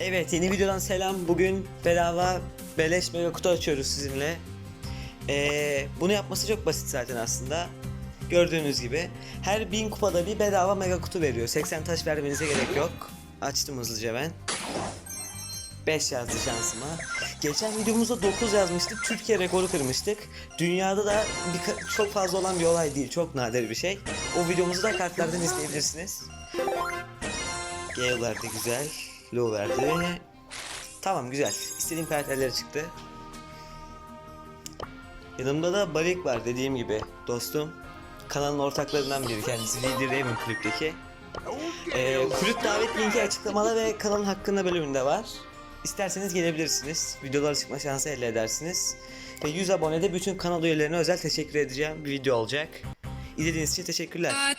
Evet yeni videodan selam. Bugün bedava beleş mega kutu açıyoruz sizinle. Ee, bunu yapması çok basit zaten aslında. Gördüğünüz gibi her 1000 kupada bir bedava mega kutu veriyor. 80 taş vermenize gerek yok. Açtım hızlıca ben. 5 yazdı şansıma. Geçen videomuzda 9 yazmıştık. Türkiye rekoru kırmıştık. Dünyada da çok fazla olan bir olay değil. Çok nadir bir şey. O videomuzu da kartlardan izleyebilirsiniz. Gale verdi güzel. Low verdi. Tamam güzel. İstediğim karakterleri çıktı. Yanımda da Barik var dediğim gibi dostum. Kanalın ortaklarından biri kendisi. Lady Raven kulüpteki. Ee, kulüp davet linki açıklamada ve kanalın hakkında bölümünde var. İsterseniz gelebilirsiniz. Videolara çıkma şansı elde edersiniz. Ve 100 abonede bütün kanal üyelerine özel teşekkür edeceğim bir video olacak. İzlediğiniz için teşekkürler.